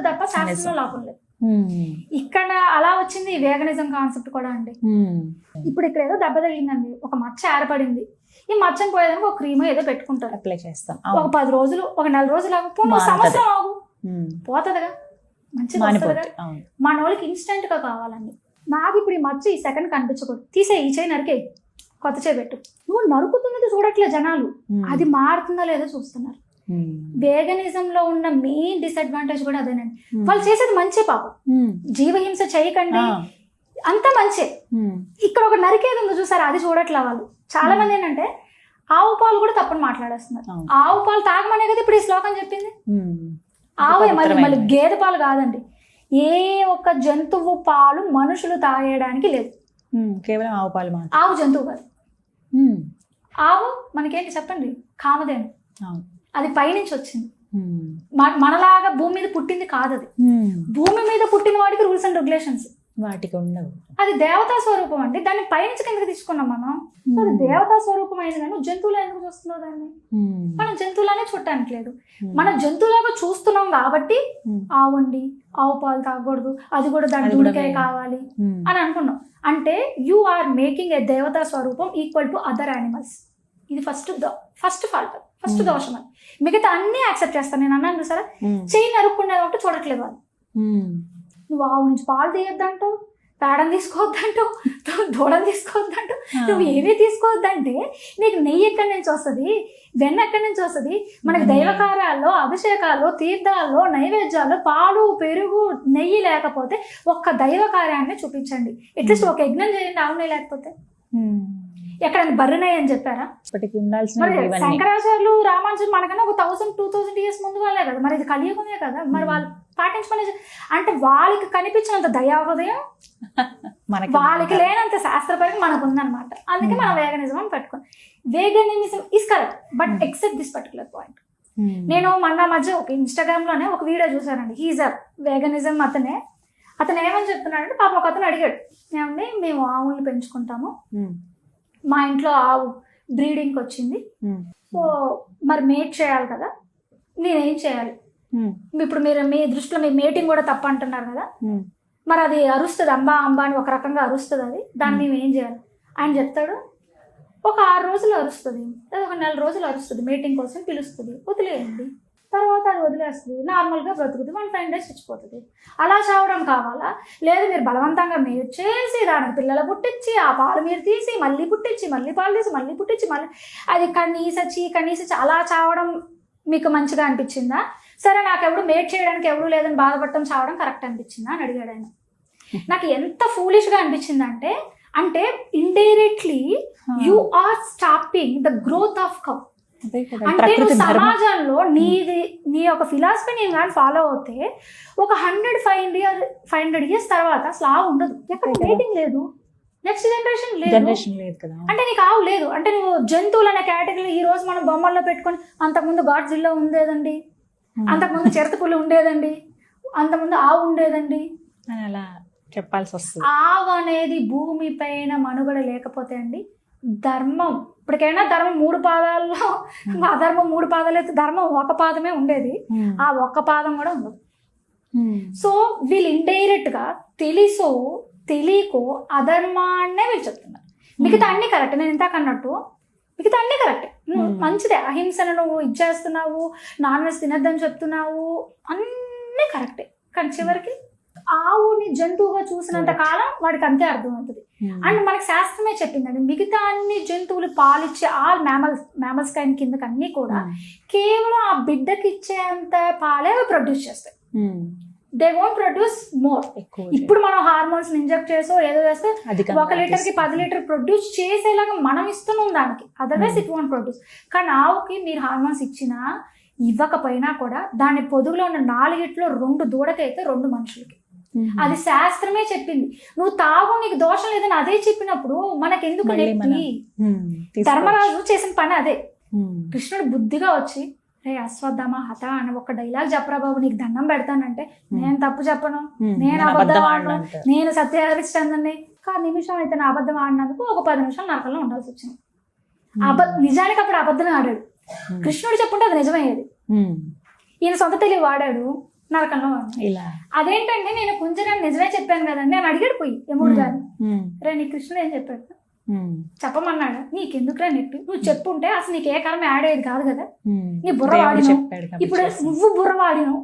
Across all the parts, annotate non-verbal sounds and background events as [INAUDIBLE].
ఉంది తప్ప శాస్త్రంలో లోపం లేదు. ఇక్కడ అలా వచ్చింది వేగనిజం కాన్సెప్ట్ కూడా అండి. ఇప్పుడు ఇక్కడ ఏదో దెబ్బ తగిలిందండి. ఒక మచ్చ ఏర్పడింది. ఈ మచ్చని పోయేదానికి ఒక క్రీమ్ ఏదో పెట్టుకుంటారు. అప్లై చేస్తాం. ఒక. పది రోజులు ఒక నెల రోజులు ఆగు. మానుతది. సంవత్సరం ఆగు. పోతుందిగా. అవును. మన వాళ్ళకి ఇన్స్టెంట్గా కావాలండి. నాకు ఇప్పుడు ఈ మచ్చ ఈ సెకండ్ కనిపించకూడదు. తీసే ఈ చేయి నరికే. కొత్త చేయి పెట్టు. నువ్వు నరుకుతున్నది చూడట్లేదు జనాలు. అది మారుతుందో లేదో చూస్తున్నారు. ఉమ్. వేగనిజం లో ఉన్న మెయిన్ డిసడ్వాంటేజ్ కూడా అదేనండి ఉమ్. వాళ్ళు చేసేది మంచి పాపం ఉమ్. జీవహింస చేయకండి ఆ. అంత మంచే. ఇక్కడ ఒక నరికేది ఉంది చూసారా అది చూడట్లే వాళ్ళు చాలా మంది ఏంటంటే ఆవు పాలు కూడా తప్పని మాట్లాడేస్తున్నారు. ఆవు పాలు తాగమనే కదా ఇప్పుడు ఈ శ్లోకం చెప్పింది. ఆవే మళ్ళీ. మళ్ళీ గేదె పాలు కాదండి ఏ ఒక్క జంతువు పాలు మనుషులు తాగేయడానికి లేదు. కేవలం ఆవు పాలు ఆవు జంతువు కాదు. ఆవు మనకేంటి చెప్పండి కామధేను అవును అది పైనుంచి వచ్చింది. మనలాగా భూమి మీద పుట్టింది కాదు అది. భూమి మీద పుట్టిన వాడికి రూల్స్ అండ్ రెగ్యులేషన్స్. వాటికి ఉండవు. అది దేవతా స్వరూపం అండి. దాన్ని పైనుంచి కిందకి తీసుకున్నాం మనం. అది దేవతా స్వరూపం అయింది కానీ జంతువులు ఎందుకు చూస్తున్నావు దాన్ని. మనం జంతువులానే చూడటానికి లేదు. మనం జంతువులాగా చూస్తున్నాం కాబట్టి. ఆవండి ఆవు పాలు తాగకూడదు అది కూడా దాని దుడికాయ. కావాలి. అని అనుకున్నాం. అంటే యు ఆర్ మేకింగ్ ఏ దేవతా స్వరూపం ఈక్వల్ టు అదర్ యానిమల్స్. ఇది ఫస్ట్ ఫస్ట్ ఫాల్ట్. ఫస్ట్. దోషం అది మిగతా అన్ని యాక్సెప్ట్ చేస్తాను నేను అన్నాను ఉమ్. చెయ్యి నరుక్కునేది ఒకటి చూడట్లేదు వాళ్ళు ఉమ్. నువ్వు ఆవు నుంచి పాలు తీయొద్దంటూ పేడం తీసుకోవద్దంటూ దూడం తీసుకోవద్దంటూ. నువ్వు ఏవి తీసుకోవద్దంటే నీకు నెయ్యి ఎక్కడి నుంచి వస్తుంది వెన్న ఎక్కడి నుంచి వస్తుంది మనకి. దైవకార్యాల్లో అభిషేకాల్లో తీర్థాల్లో నైవేద్యాల్లో పాలు పెరుగు నెయ్యి లేకపోతే ఒక్క దైవ కార్యాన్ని చూపించండి అట్లీస్ట్ ఒక యజ్ఞం చేయండి ఆవు నెయ్యి లేకపోతే. ఎక్కడైనా బర్రెనయ్య అని చెప్పారా? ఇప్పటికి ఉండాల్సిన శంకరాచార్యులు రామానుజులు మనకన్నా ఒక థౌసండ్ టూ థౌసండ్ ఇయర్స్ ముందు వాళ్ళే కదా. మరి ఇది కలియుగమే కదా. మరి వాళ్ళు పాటించమని అంటే వాళ్ళకి కనిపించినంత దయా హృదయం [LAUGHS] మనకి వాళ్ళకి లేనంత శాస్త్రపరంగా మనకు ఉందన్నమాట అందుకే మనం వేగనిజం అని పెట్టుకున్నాం veganism is correct but except this particular point. నేను మొన్న మధ్య ఒక ఇన్స్టాగ్రామ్లోనే ఒక వీడియో చూసానండి హీజ్ అ వేగనిజం అతనే. అతను ఏమని చెప్తున్నాడంటే పాప ఒక అతను అడిగాడు. ఏమండి మేము ఆవుల్ని పెంచుకుంటాము. ఉమ్. మా ఇంట్లో ఆవు బ్రీడింగ్కి వచ్చింది. సో మరి మేట్ చేయాలి కదా. నేనేం చేయాలి. ఇప్పుడు మీరు మీ దృష్టిలో మీ మేటింగ్ కూడా తప్పు అంటున్నారు కదా. మరి అది అరుస్తుంది అంబా అంబా అని ఒక రకంగా అరుస్తుంది అది. దాన్ని మేము ఏం చేయాలి? ఆయన చెప్తాడు ఒక ఆరు రోజులు అరుస్తుంది. లేదా ఒక నెల రోజులు అరుస్తుంది మీటింగ్ కోసం పిలుస్తుంది. వదిలేయండి. తర్వాత అది వదిలేస్తుంది నార్మల్గా బ్రతుకుతుంది వన్ ఫైవ్ డేస్ చచ్చిపోతుంది అలా చావడం కావాలా? లేదు మీరు బలవంతంగా మీరు చేసి దానికి పిల్లలు పుట్టించి ఆ పాలు మీరు తీసి మళ్ళీ పుట్టించి మళ్ళీ పాలు తీసి మళ్ళీ పుట్టించి మళ్ళీ అది కనీసచ్చి కనీసచ్చి అలా చావడం మీకు మంచిగా అనిపించిందా? సరే నాకు ఎవడు మేట్ చేయడానికి ఎవరు లేదని బాధపడటం చావడం కరెక్ట్ అనిపించిందా? అని అడిగాడు ఆయన. నాకు ఎంత ఫూలిష్గా అనిపించిందంటే అంటే indirectly you are stopping the growth of cow అంటే నువ్వు సమాజంలో నీది నీ యొక్క ఫిలాసఫీ నేను కానీ ఫాలో అవుతే ఒక hundred five year five hundred years తర్వాత అసలు ఆవు ఉండదు. ఎక్కడ. డేటింగ్ లేదు. నెక్స్ట్ జనరేషన్ లేదు. జనరేషన్ లేదు కదా. అంటే నీకు ఆవు లేదు. అంటే నువ్వు జంతువులు అనే కేటగిరీ ఈ రోజు మనం బొమ్మల్లో పెట్టుకొని అంతకుముందు గాడ్జిల్లో ఉండేదండి. ఉమ్. అంతకుముందు చిరతపుల్లి ఉండేదండి. అంతకుముందు ఆవు ఉండేదండి. అలా చెప్పాల్సి వస్తుంది. ఆవు అనేది భూమి పైన మనుగడ లేకపోతే అండి ధర్మం ఇప్పటికైనా ధర్మం మూడు పాదాల్లో అధర్మం మూడు పాదాలు అయితే ధర్మం ఒక పాదమే ఉండేది. ఉమ్. ఆ ఒక్క పాదం కూడా ఉండదు. ఉమ్. సో వీళ్ళు ఇండైరెక్ట్గా తెలుసో తెలియకో అధర్మాన్నే వీళ్ళు చెప్తున్నారు. మిగతా అన్ని కరెక్ట్ నేను ఇందాక అన్నట్టు మిగతా అన్ని కరెక్ట్. Hmm. మంచిదే అహింసను నువ్వు ఇచ్చేస్తున్నావు నాన్ వెజ్ తినద్దని చెప్తున్నావు అన్నీ కరెక్టే. కానీ చివరికి ఆవుని జంతువుగా చూసినంత కాలం వాడికి అంతే అర్థమవుతుంది. అండ్ మనకి శాస్త్రమే చెప్పిందండి మిగతా అన్ని జంతువులు పాలిచ్చే ఆల్ మ్యామల్స్ మ్యామల్స్ కైన్ కిందకి అన్ని కూడా ఉమ్. కేవలం ఆ బిడ్డకి ఇచ్చేంత పాలే ప్రొడ్యూస్ చేస్తాయి. దే వోంట్ ప్రొడ్యూస్ మోర్ ఎక్కువ ఇప్పుడు మనం హార్మోన్స్ ఇంజెక్ట్ చేసో ఏదో చేస్తే ఒక లీటర్కి పది లీటర్ ప్రొడ్యూస్ చేసేలాగా మనం ఇస్తున్నాం దానికి otherwise Hmm. It won't produce కానీ ఆవుకి మీరు హార్మోన్స్ ఇచ్చినా ఇవ్వకపోయినా కూడా దాని పొదుగులో ఉన్న నాలుగిట్లో రెండు దూడకైతే రెండు మనుషులకి. అది శాస్త్రమే చెప్పింది. నువ్వు తాగు నీకు దోషం లేదని అదే చెప్పినప్పుడు మనకెందుకు నెప్పి. తీసుకోవచ్చు. ధర్మరాజు చేసిన పని అదే. కృష్ణుడు బుద్ధిగా వచ్చి రే అశ్వత్థామ హత అని ఒక డైలాగ్ చెప్పరా బాబు నీకు దండం పెడతానంటే నేను తప్పు చెప్పను. నేను అబద్ధం ఆడను. నేను సత్యహరిశ్చంద్రని కా నిమిషం అయితే నా అబద్ధం ఆడినందుకు ఒక పది నిమిషాలు నరకంలో ఉండాల్సి వచ్చింది. అబ నిజానికి అప్పుడు అబద్ధం ఆడాడు. కృష్ణుడు చెప్పుంటే అది నిజమయ్యేది. ఈయన సొంత తెలివి వాడాడు. నరకంలో ఇలా. అదేంటంటే నేను కుంజరాన్ని నిజమే చెప్పాను కదండి అని అడిగాడు పోయి యముడు గారు. రే నీ కృష్ణుడు ఏం చెప్పాడు? చెప్పమన్నాడు. నీకెందుకురా నెట్టు? నువ్వు చెప్పుంటే అసలు నీకు ఏ కర్మ యాడ్ అయ్యేది కాదు కదా. నీ బుర్ర వాడినావు. ఇప్పుడు. నువ్వు బుర్ర వాడినావు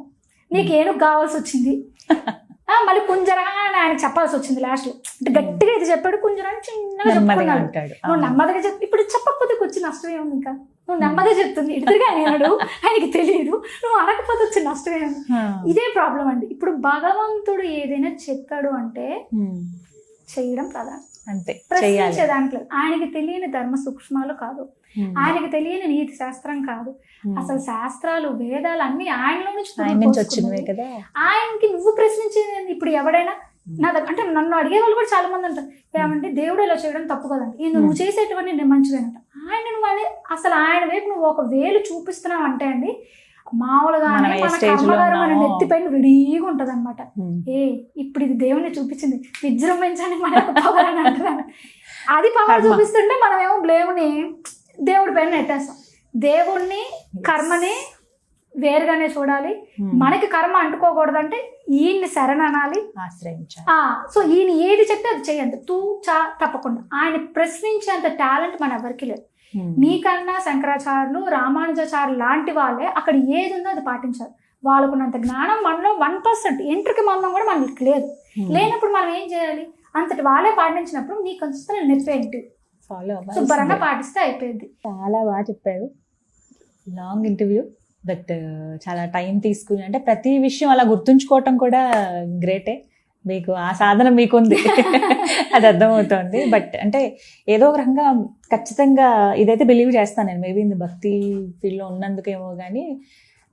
నీకు ఏనుగు కావాల్సి వచ్చింది? [LAUGHS] మళ్ళీ కుంజరా అని ఆయన చెప్పాల్సి వచ్చింది లాస్ట్లో. అంటే గట్టిగా ఇది చెప్పాడు కుంజరా అని చిన్నగా చెప్పుకున్నాడు. నువ్వు నెమ్మదిగా చెప్పి ఇప్పుడు చెప్పకపోతే వచ్చి నష్టం ఏముంది ఇంకా? నువ్వు నెమ్మదిగా చెప్తుంది ఇటుగా అన్నాడు ఆయనకి తెలియదు నువ్వు అడగకపోతే వచ్చి నష్టం ఏముంది? ఆ, ఇదే ప్రాబ్లం అండి. ఇప్పుడు భగవంతుడు ఏదైనా చెప్పాడు అంటే చేయడం ప్రధానం. అంతే ప్రశ్నించే దాంట్లో. ఆయనకి తెలియని ధర్మ సూక్ష్మాలు కాదు. ఆయనకి తెలియని నీతి శాస్త్రం కాదు. అసలు శాస్త్రాలు వేదాలు అన్ని ఆయనలో నుంచి. వచ్చినవే కదా. ఆయనకి నువ్వు ప్రశ్నించేది? ఇప్పుడు ఎవడైనా నా దగ్గర అంటే నన్ను అడిగే వాళ్ళు కూడా చాలా మంది ఉంటారు. ఏమంటే దేవుడు ఇలా చేయడం తప్పు కదండి. ఇది నువ్వు చేసేటువంటి నేను మంచిదేనంట ఆయన నువ్వు అసలు ఆయన వైపు నువ్వు ఒక వేలు చూపిస్తున్నావు అంటే అండి మామూలుగా మనం ఉన్నామో. నెత్తిపైన రెడీగా ఉంటది అనమాట ఏ ఇప్పుడు ఇది దేవుని చూపించింది. విజృంభించండి మన పవర్ అని అంటున్నాను అది పవర్. చూపిస్తుంటే మనం ఏమో బ్లేమ్ని దేవుడి పైన నెట్టేస్తాం. దేవుణ్ణి కర్మని వేరుగానే చూడాలి. మనకి కర్మ అంటుకోకూడదంటే ఈయన్ని శరణనాలి. ఆశ్రయించాలి. ఆ సో ఈయన ఏది చెప్తే అది చేయండి. తూ చా తప్పకుండా. ఆయన ప్రశ్నించేంత టాలెంట్ మన ఎవరికి లేదు. మీకన్నా శంకరాచార్యులు రామానుజాచార్యులు లాంటి వాళ్ళే అక్కడ ఏది ఉందో అది పాటించారు వాళ్ళకున్నంత జ్ఞానం మనలో వన్ పర్సెంట్ ఎంట్రికి మందం కూడా మనకి లేదు. ఉమ్. లేనప్పుడు మనం ఏం చేయాలి? అంతటి వాళ్ళే పాటించినప్పుడు నీకు వస్తున్న నొప్పి ఏంటి? ఫాలో శుభ్రంగా పాటిస్తే అయిపోయింది. చాలా బాగా చెప్పారు. లాంగ్ ఇంటర్వ్యూ బట్ చాలా టైం తీసుకుని అంటే ప్రతి విషయం అలా గుర్తుంచుకోవటం కూడా గ్రేటే మీకు ఆ సాధన మీకుంది. [LAUGHS] అది అర్థమవుతోంది. బట్ అంటే ఏదో ఒక రకంగా ఖచ్చితంగా ఇదైతే బిలీవ్ చేస్తాను నేను. మేబీ ఇది భక్తి ఫీల్డ్లో ఉన్నందుకేమో కానీ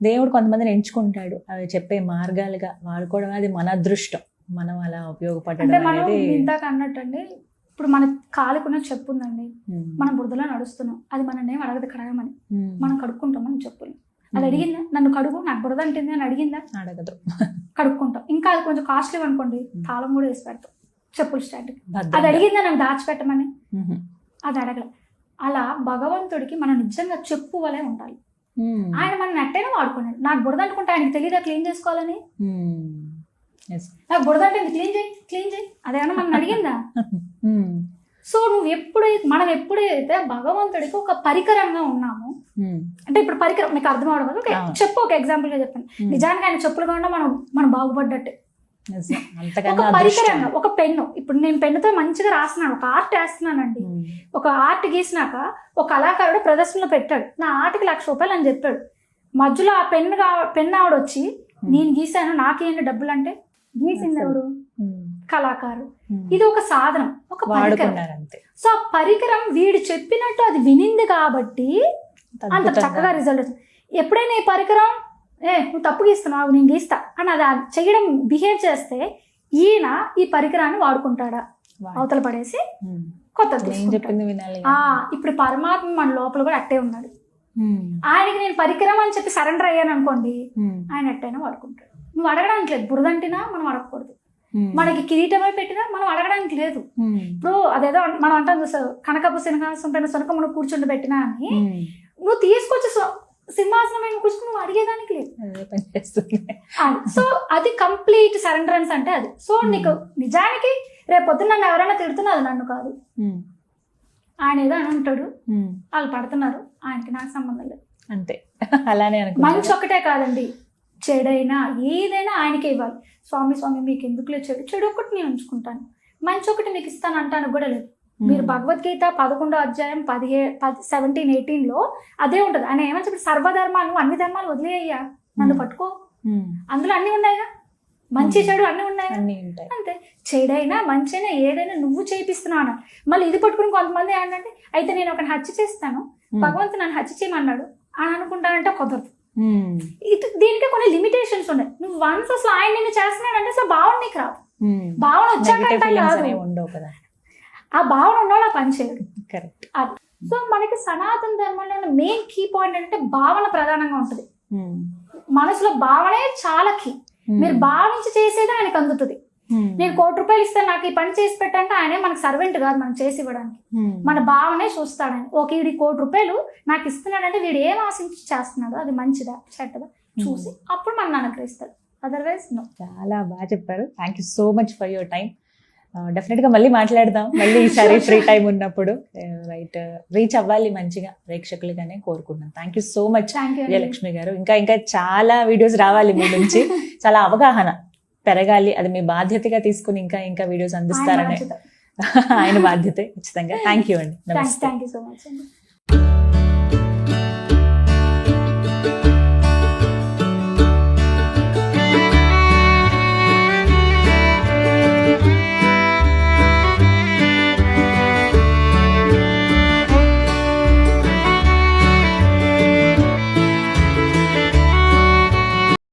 దేవుడు కొంతమందిని ఎంచుకుంటాడు. అవి చెప్పే మార్గాలుగా వాడుకోవడం అది మన అదృష్టం. మనం అలా ఉపయోగపడడం అనేది ఇందాక అన్నట్టండి ఇప్పుడు మన కాలుకున్న చెప్పు ఉందండి ఉమ్, మనం బురదలో నడుస్తున్నాం. అది మన ఏం అడగదు కడగమని ఉమ్, మనం కడుక్కుంటాం మనం చెప్పులు. అది అడిగిందా? నన్ను కడుగు నాకు బురద అంటుంది అని అడిగిందా? అడగదు. కడుక్కుంటాం. ఇంకా అది కొంచెం కాస్ట్లీ అనుకోండి తాళం కూడా వేసి పెడతాం చెప్పులు స్టాండ్ అది. అడిగిందా నన్ను దాచిపెట్టమని. అది అడగల. అలా భగవంతుడికి మనం నిజంగా చెప్పు వలే ఉండాలి. ఆయన మన నెట్టైనా వాడుకున్నాడు. నాకు బురద అనుకుంటే ఆయనకి తెలియదా క్లీన్ చేసుకోవాలని. నాకు బురద అంటే క్లీన్ చేయి క్లీన్ చేయి. అదేమన్నా మనం అడిగిందా. సో నువ్వు ఎప్పుడైతే మనం ఎప్పుడైతే భగవంతుడికి ఒక పరికరంగా ఉన్నామో. అంటే ఇప్పుడు పరికరం మీకు అర్థం అవడం అవును. చెప్పు ఒక ఎగ్జాంపుల్గా చెప్పండి ఉమ్. నిజానికి ఆయన చెప్పులుగా ఉన్నా మనం మనం బాగుపడ్డట్టే. ఒక పరికరంగా అదృష్టం. ఒక పెన్ను. ఇప్పుడు నేను పెన్నుతో మంచిగా రాస్తున్నాను ఒక ఆర్ట్ వేస్తున్నానండి. ఉమ్. ఒక ఆర్ట్ గీసినాక ఒక కళాకారుడు ప్రదర్శనలో పెట్టాడు. నా ఆర్ట్కి లక్ష రూపాయలు అని చెప్పాడు. మధ్యలో ఆ పెన్ను పెన్ను ఆవిడ వచ్చి నేను గీసాను నాకేంటి డబ్బులు అంటే గీసింది ఎవరు? ఉమ్. ఇది ఒక సాధనం ఒక పరికరం. సో ఆ పరికరం వీడు చెప్పినట్టు అది వినింది కాబట్టి అంత. చక్కగా రిజల్ట్ వచ్చింది ఎప్పుడైనా ఈ పరికరం ఏ నువ్వు తప్పు గీస్తున్నావు నేను గీస్తా అని అది చేయడం బిహేవ్ చేస్తే ఈయన ఈ పరికరాన్ని వాడుకుంటాడా వాడు. అవతల పడేసి ఉమ్. కొత్త నేను చెప్పింది వినాలి ఆ ఇప్పుడు పరమాత్మ మన లోపల కూడా అట్టే ఉన్నాడు. ఆయనకి నేను పరికరం అని చెప్పి సరెండర్ అయ్యాను అనుకోండి. ఆయన ఎట్టయినా వాడుకుంటాడు నువ్వు అడగడానికి లేదు బురదంటినా మనం అడగకూడదు. మనకి కిరీటమే పెట్టినా మనం అడగడానికి లేదు. ఇప్పుడు అదేదో మనం అంటాం చూసావు కనకపు సింహాసనం పైన సునకమును కూర్చుండి పెట్టినా అని. నువ్వు తీసుకొచ్చి సు- సింహాసనం పైన కూర్చుని నువ్వు అడిగేదానికి లేదు. సో అది కంప్లీట్ సరెండరెన్స్ అంటే అది. సో నీకు నిజానికి రేపు పొద్దున్న నన్ను ఎవరైనా తిడుతున్నది నన్ను కాదు. ఆయన ఏదో అని ఉంటాడు. ఉమ్. వాళ్ళు పడుతున్నారు. ఆయనకి నాకు సంబంధం లేదు. అంతే. అలానే మంచి ఒకటే కాదండి. చెడైనా ఏదైనా ఆయనకే ఇవ్వాలి. స్వామి స్వామి మీకు ఎందుకులే చెడు చెడు ఒకటి నేను ఉంచుకుంటాను. మంచి ఒకటి మీకు ఇస్తాను అంటాను కూడా లేదు. మీరు భగవద్గీత పదకొండో అధ్యాయం పదిహే పది సెవెంటీన్ ఎయిటీన్లో అదే ఉంటుంది. ఆయన ఏమని చెప్పి సర్వధర్మాలు అన్ని ధర్మాలు వదిలేయ్యా. నన్ను పట్టుకో. అందులో అన్ని ఉన్నాయిగా? మంచి చెడు అన్ని ఉంటాయి. అంతే. చెడైనా మంచైనా ఏదైనా నువ్వు చేపిస్తున్నావు మళ్ళీ ఇది పట్టుకుని కొంతమంది ఏంటంటే అయితే నేను ఒకరిని హత్య చేస్తాను. భగవంతు నన్ను హత్య చేయమన్నాడు. అని అనుకుంటానంటే కుదరదు. ఇది దీనికి కొన్ని లిమిటేషన్స్ ఉన్నాయి. నువ్వు వన్స్ అసలు ఆయన నిన్ను చేస్తున్నాడంటే అసలు భావన నీకు రాదు. ఉమ్. భావన వచ్చాక ఆ భావన ఉన్నవాడు ఆ పని చేయడు కరెక్ట్ సో మనకి సనాతన ధర్మంలో ఉన్న మెయిన్ కీ పాయింట్ ఏంటంటే భావన ప్రధానంగా ఉంటుంది. మనసులో భావనే చాలా కీ మీరు భావించి చేసేది ఆయనకు అందుతుంది. నేను కోటి రూపాయలు ఇస్తాను నాకు ఈ పని చేసి పెట్టంటే ఆయనే మనకు సర్వెంట్ కాదు మనం చేసి ఇవ్వడానికి. మన భావనే చూస్తాడు ఆయన. ఓకే వీడి కోటి రూపాయలు నాకు ఇస్తున్నాడంటే వీడు ఏం ఆశించి చేస్తున్నాడు అది మంచిదా చెడ్డదా చూసి అప్పుడు మన అనుగ్రహిస్తాడు. అదర్వైజ్ నో చాలా బాగా చెప్పారు. Thank you so much for your time డెఫినెట్గా మళ్ళీ మాట్లాడదాం. మళ్ళీ ఈసారి ఫ్రీ టైం ఉన్నప్పుడు. రైట్ రీచ్ అవ్వాలి మంచిగా ప్రేక్షకులుగానే కోరుకుంటున్నాను thank you so much Vijayalakshmi garu. ఇంకా ఇంకా చాలా వీడియోస్ రావాలి మీ నుంచి. చాలా అవగాహన పెరగాలి. అది మీ బాధ్యతగా తీసుకుని ఇంకా ఇంకా వీడియోస్ అందిస్తారనే [LAUGHS] ఆయన బాధ్యతే. ఖచ్చితంగా. థ్యాంక్ యూ అండి. నమస్తే. Thank you so much